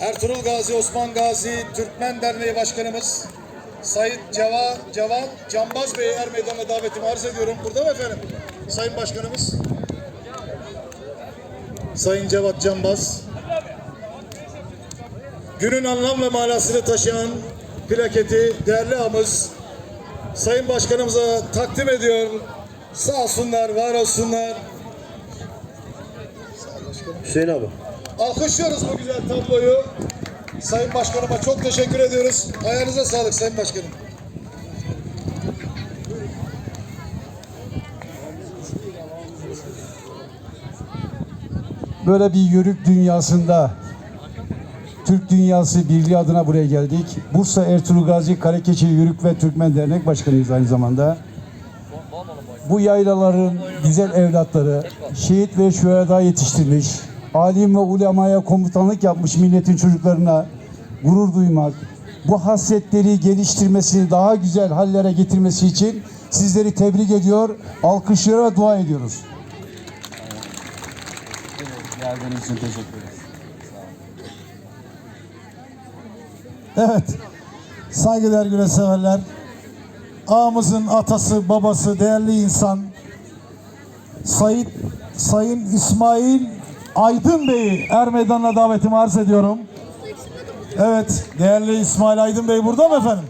Ertuğrul Gazi Osman Gazi Türkmen Derneği Başkanımız Sayın Ceva, Cevat Cambaz Bey'i er meydanına davetimi arz ediyorum. Burada mı efendim? Sayın Başkanımız. Sayın Cevat Cambaz. Günün anlam ve manasını taşıyan plaketi değerli ağamız Sayın Başkanımıza takdim ediyor. Sağ olsunlar, var olsunlar. Hüseyin abi. Alkışlıyoruz bu güzel tabloyu. Sayın Başkanıma çok teşekkür ediyoruz. Ayağınıza sağlık Sayın Başkanım. böyle bir yörük dünyasında Türk Dünyası Birliği adına buraya geldik. Bursa Ertuğrul Gazi Karakeçili Yörük ve Türkmen Dernek Başkanıyız aynı zamanda. Bu yaylaların güzel evlatları, şehit ve şüheda yetiştirmiş, alim ve ulemaya komutanlık yapmış milletin çocuklarına gurur duymak, bu hasretleri geliştirmesi, daha güzel hallere getirmesi için sizleri tebrik ediyor, alkışlıyor ve dua ediyoruz. Geldiğiniz için teşekkür ederiz. Evet. Saygıdeğer güreşseverler. Ağamızın atası, babası, değerli insan Sayın, Sayın İsmail Aydın Bey'i er meydanına davetimi arz ediyorum. Evet, değerli İsmail Aydın Bey burada mı efendim?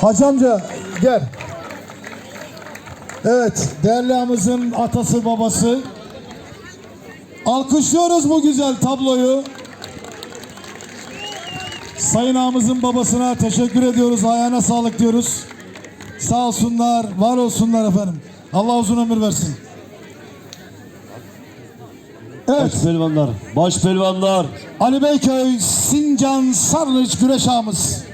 Hacı amca gel. Evet, değerli ağamızın atası, babası Alkışlıyoruz bu güzel tabloyu. Sayın ağamızın babasına teşekkür ediyoruz. Ayağına sağlık diyoruz. Sağ olsunlar, var olsunlar efendim. Allah uzun ömür versin. Evet, Baş pelvanlar. Baş pelvanlar. Ali Beyköy, Sincan, Sarnıç güreş ağamız.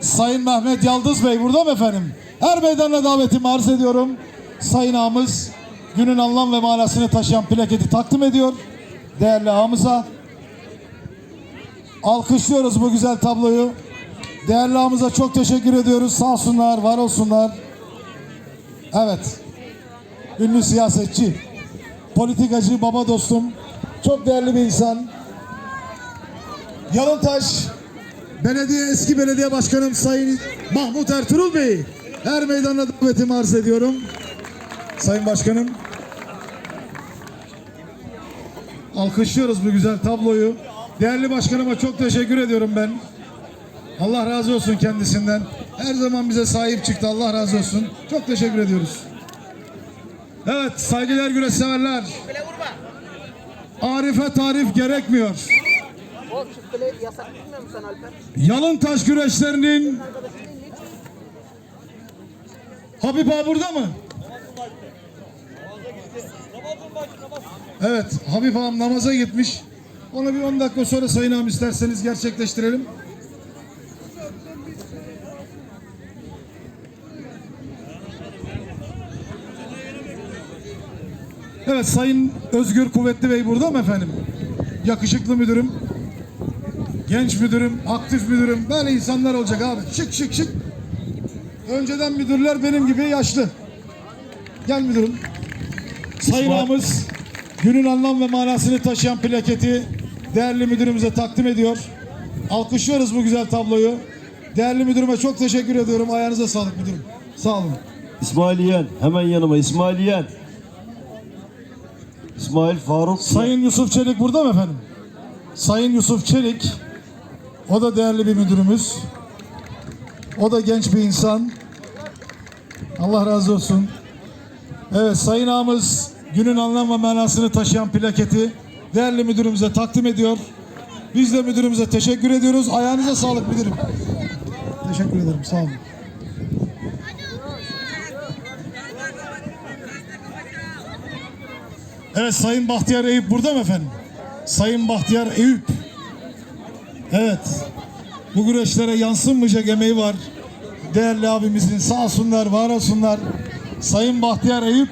Sayın Mehmet Yaldız Bey burada mı efendim? Her meydanına davetimi arz ediyorum. Sayın ağamız günün anlam ve manasını taşıyan plaketi takdim ediyor. Değerli ağamıza. Alkışlıyoruz bu güzel tabloyu. Değerli ağamıza çok teşekkür ediyoruz. Sağ olsunlar, var olsunlar. Evet. Ünlü siyasetçi, politikacı, baba dostum. Çok değerli bir insan. Yalıntaş Belediye eski belediye başkanım Sayın Mahmut Ertuğrul Bey her meydana davetimi arz ediyorum. Sayın Başkanım. Alkışlıyoruz bu güzel tabloyu. Değerli başkanıma çok teşekkür ediyorum ben. Allah razı olsun kendisinden. Her zaman bize sahip çıktı. Allah razı olsun. Çok teşekkür ediyoruz. Evet saygıdeğer güreş severler. Arife tarif gerekmiyor. Alper? Yalıntaş güreşlerinin Habib Ağa burada mı? Evet, Habib Ağam namaza gitmiş. Onu bir 10 dakika sonra Sayın Ağam isterseniz gerçekleştirelim. Evet, Sayın Özgür Kuvvetli Bey burada mı efendim? Yakışıklı müdürüm. Genç müdürüm, aktif müdürüm, böyle insanlar olacak abi. Şık şık şık. Önceden müdürler benim gibi yaşlı. Gel müdürüm. Sayın ağamız günün anlam ve manasını taşıyan plaketi değerli müdürümüze takdim ediyor. Alkışlıyoruz bu güzel tabloyu. Değerli müdürüme çok teşekkür ediyorum. Ayağınıza sağlık müdürüm. Sağ olun. İsmail Yiyen. Hemen yanıma. İsmail Yiyen. İsmail Faruk. Sayın Yusuf Çelik burada mı efendim? Sayın Yusuf Çelik, o da değerli bir müdürümüz. O da genç bir insan. Allah razı olsun. Evet Sayın ağamız günün anlam ve manasını taşıyan plaketi değerli müdürümüze takdim ediyor. Biz de müdürümüze teşekkür ediyoruz. Ayağınıza sağlık müdürüm. Teşekkür ederim. Sağ olun. Evet Sayın Bahtiyar Eyüp burada mı efendim? Sayın Bahtiyar Eyüp. Evet. Bu güreşlere yansınmayacak emeği var. Değerli abimizin sağ olsunlar, var olsunlar. Sayın Bahtiyar Eyüp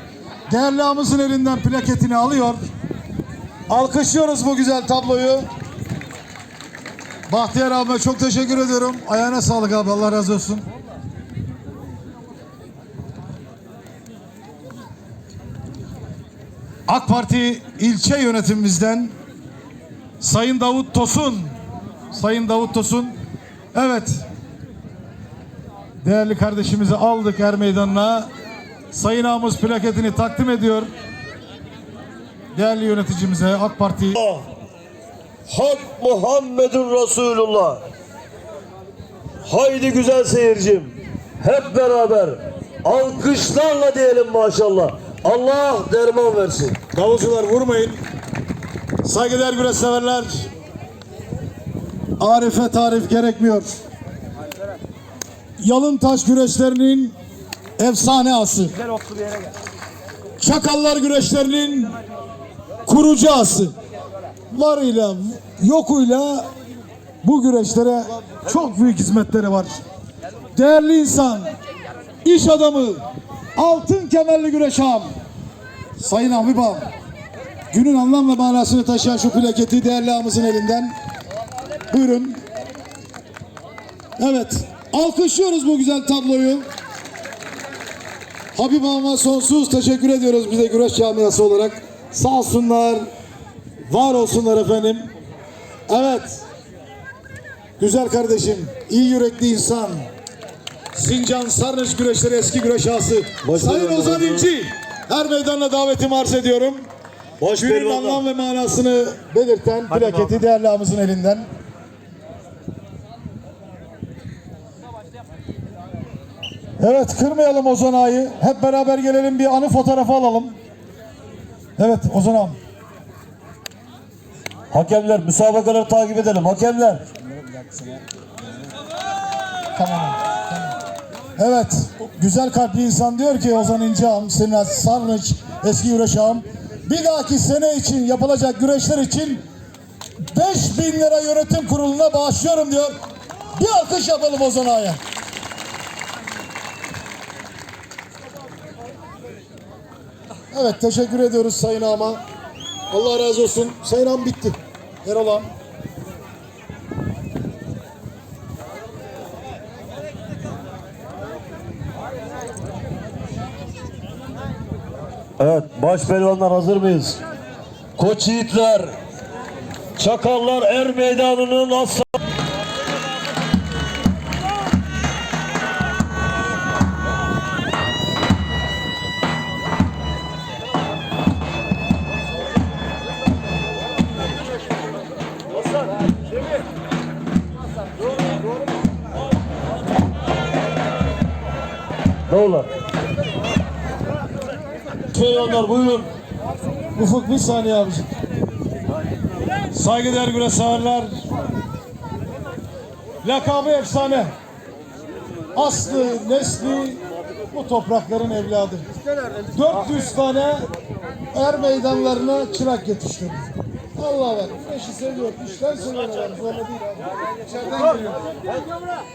değerli ağamızın elinden plaketini alıyor. Alkışlıyoruz bu güzel tabloyu. Bahtiyar abime çok teşekkür ediyorum. Ayağına sağlık abi. Allah razı olsun. AK Parti ilçe yönetimimizden Sayın Davut Tosun. Sayın Davut Tosun. Evet. Değerli kardeşimizi aldık er meydanına. Sayın Ağamız plaketini takdim ediyor. Değerli yöneticimize AK Parti Hak Muhammedun Resulullah. Haydi güzel seyircim. Hep beraber alkışlarla diyelim maşallah. Allah derman versin. Davulcular vurmayın. Saygıdeğer güreş severler. Arife tarif gerekmiyor. Yalın taş güreşlerinin efsane ası. Çakallar güreşlerinin kurucu ası. Varıyla yokuyla bu güreşlere çok büyük hizmetleri var. Değerli insan, iş adamı, altın kemerli güreş ağam. Sayın Ahmi Bağ, günün anlam ve manasını taşıyan şu plaketi değerli ağamızın elinden. Buyurun. Evet, alkışlıyoruz bu güzel tabloyu. Habib Ağam'a sonsuz teşekkür ediyoruz bize güreş camiası olarak. Sağ olsunlar, var olsunlar efendim. Evet, güzel kardeşim, iyi yürekli insan. Sincan Sarnıç güreşleri eski güreş ağası. Sayın Ozan İnci, her meydanla davetimi arz ediyorum. Baş Günün anlam ve manasını belirten plaketi değerli ağamızın elinden. Evet kırmayalım Ozan ağayı. Hep beraber gelelim bir anı fotoğrafı alalım. Evet Ozan ağam. Hakemler müsabakaları takip edelim. Hakemler. Tamam. Evet, güzel kalpli insan diyor ki Ozan İnce ağam, Sinan Sarnıç, eski güreş ağam. Bir dahaki sene için yapılacak güreşler için 5000 lira yönetim kuruluna bağışlıyorum diyor. Bir alkış yapalım Ozan ağaya. Evet, teşekkür ediyoruz Sayın ağama. Allah razı olsun. Sayın ağam bitti. Erol ağam. Evet, baş pehlivanlar hazır mıyız? Koç yiğitler, Çakallar Er Meydanı'nın aslan... Ne olur? Pehlivanlar buyurun. Ufuk bir saniye abiciğim. Saygıdeğer güreş severler. Lakabı efsane. Aslı, nesli bu toprakların evladı. 400 tane er meydanlarına çırak yetiştirdi. Allah ver. Eşi seviyor, işler seviyor. Zorla değil abi. İçeriden geliyor.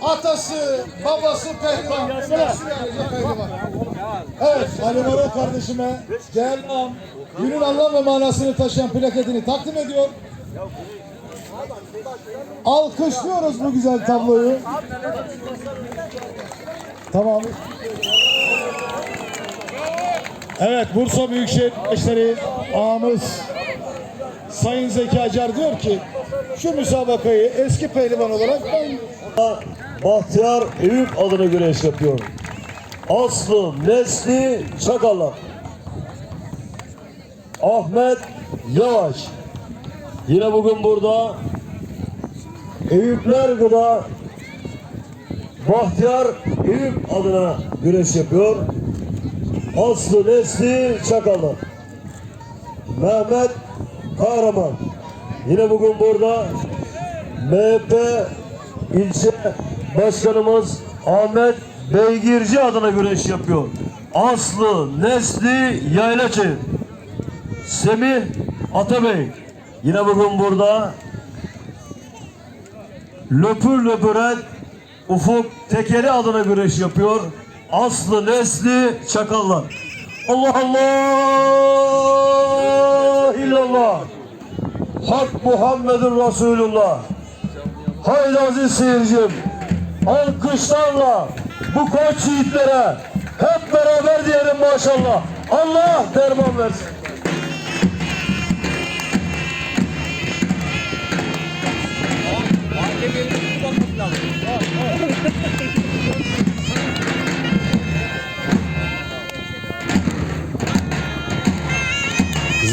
Atası, babası pehlivan. Pehlivan? Evet, Ali Maro kardeşime ağam, günün anlam ve manasını taşıyan plaketini takdim ediyor. Alkışlıyoruz bu güzel tabloyu. Tamam. Evet, Bursa Büyükşehir Beşleri ağamız Sayın Zeki Acar diyor ki şu müsabakayı eski pehlivan olarak ben Bahtiyar Eyüp adına güreş yapıyor. Aslı Nesli Çakallar. Ahmet Yavaş. Yine bugün burada Eyüpler Gıda Bahtiyar Eyüp adına güreş yapıyor. Aslı Nesli Çakallar. Mehmet Kahraman. Yine bugün burada MHP ilçe başkanımız Ahmet Beygirci adına güreş yapıyor. Aslı Nesli Yaylaçı. Semih Atabey. Yine bugün burada Löpür Löpüren Ufuk Tekeri adına güreş yapıyor. Aslı Nesli Çakallar. Allah Allah illallah. Hak Muhammedun Resulullah. Haydi aziz seyircim. Alkışlarla bu koç yiğitlere hep beraber diyelim maşallah. Allah derman versin.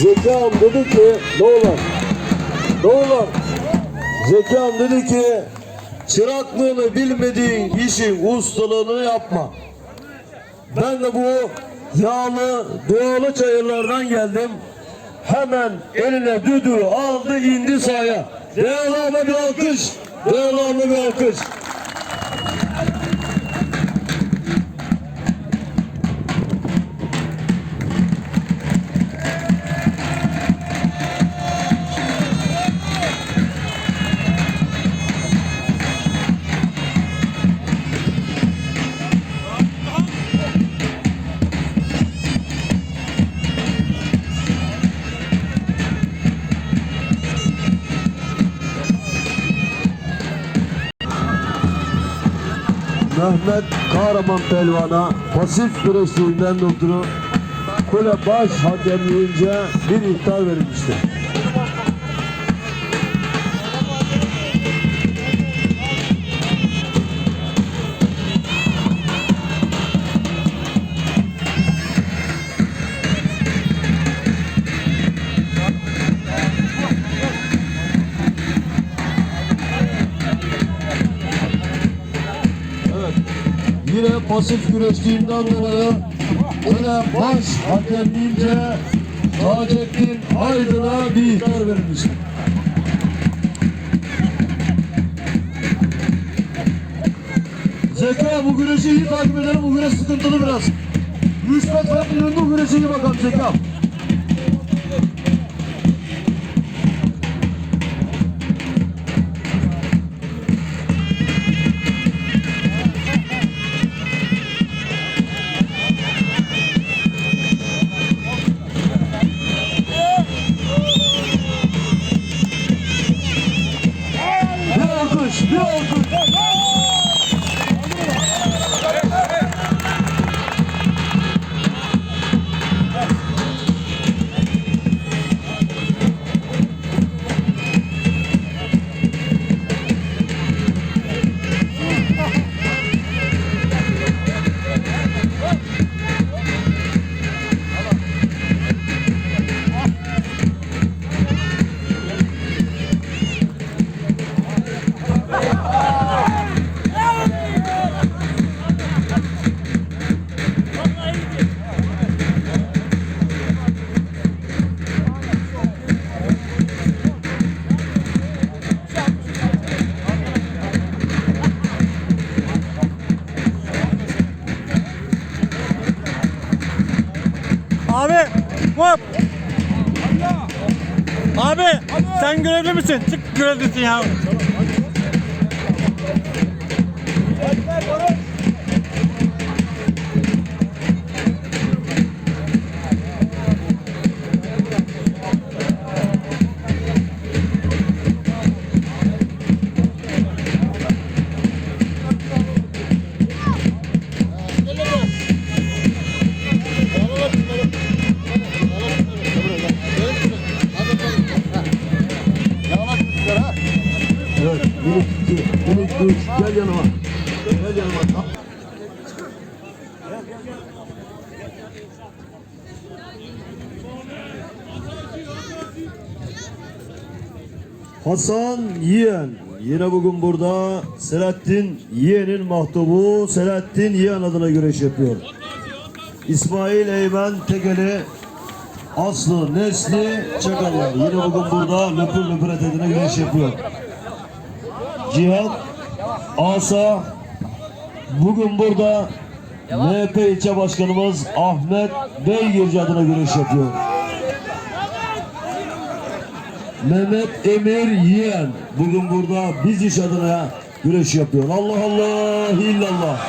Zekam dedi ki Doğulan Doğulan Zekam dedi ki çıraklığını bilmediğin işin ustalığını yapma. Ben de bu yağlı doğalı çayırlardan geldim. Hemen eline düdüğü aldı indi sahaya. Değerli bir alkış. Değerli bir alkış. Mehmet Kahraman Pelvan'a pasif güreşliğinden dolayı kule baş hakemliğince bir ihtar verilmiştir. Yine pasif güreşliğinden dolayı yine baş hakemliğince Taceddin Aydın'a bir ihtar verilmiştir. Zeka bu güreşi iyi takip edelim. Bu güreş sıkıntılı biraz. Rüşvet vermeyelim bu güreşe iyi bakalım Zeka. Abi, hop. Abi, sen görevli misin? Çık görevlisin ya. Evet, Hasan Yiyen. Yine bugün burada Selahattin Yiyen'in mahtubu Selahattin Yiyen adına güreş yapıyor. İsmail Eymen Tekeli Aslı Nesli Çakallar. Yine bugün burada löpür löpür adına güreş yapıyor. Cihat Asa bugün burada MHP ilçe başkanımız Ahmet Beygirci adına güreş yapıyor. Mehmet Emir Yiyen bugün burada biz iş adına güreş yapıyor. Allah Allah illallah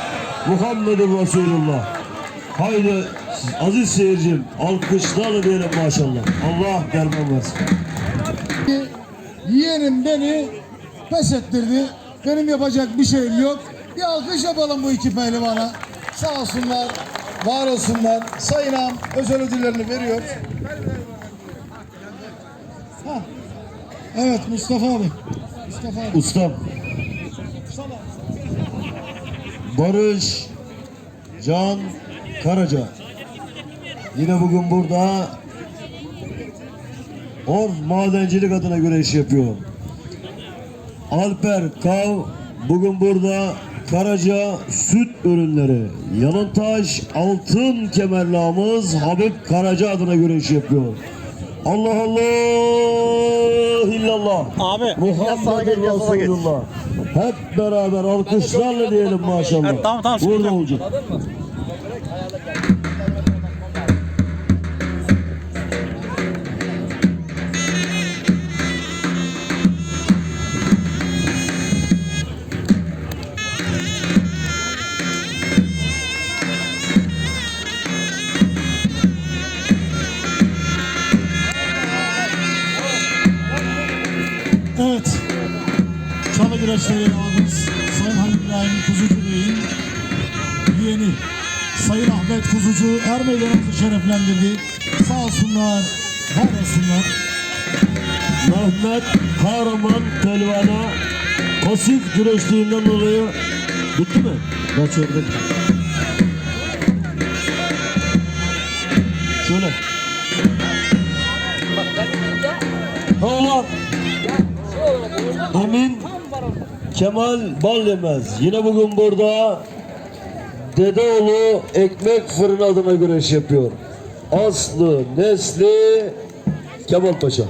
Muhammedur Resulullah. Haydi aziz seyircim alkışlarla diyelim maşallah. Allah derman versin. Yeğenim beni pes ettirdi. Benim yapacak bir şeyim yok. Bir alkış yapalım bu iki pehlivana. Sağ olsunlar, var olsunlar. Sayın ağam özel ödüllerini veriyor. Ha. Evet Mustafa abi. Mustafa abi. Ustam. Barış Can Karaca. Yine bugün burada Orf Madencilik adına güreş yapıyor. Alper Kav bugün burada Karaca süt ürünleri. Yanıntaş altın kemerlamız Habib Karaca adına güreş yapıyor. Allah Allah illallah. Abi, Muhammedur Resulullah. Hep beraber alkışlarla diyelim maşallah. Evet, tamam, tamam, Burada olacak. Er meydanımızı şereflendirdi. Sağ olsunlar, var olsunlar. Mehmet Kahraman Telvan'a pasif güreştiğinden dolayı bitti mi? Kaçırdık. Şöyle. Tamam. Emin Kemal Balyemez. Yine bugün burada Dedeoğlu Ekmek Fırını adına güreş yapıyor. Aslı, Nesli, Kemal Paşa.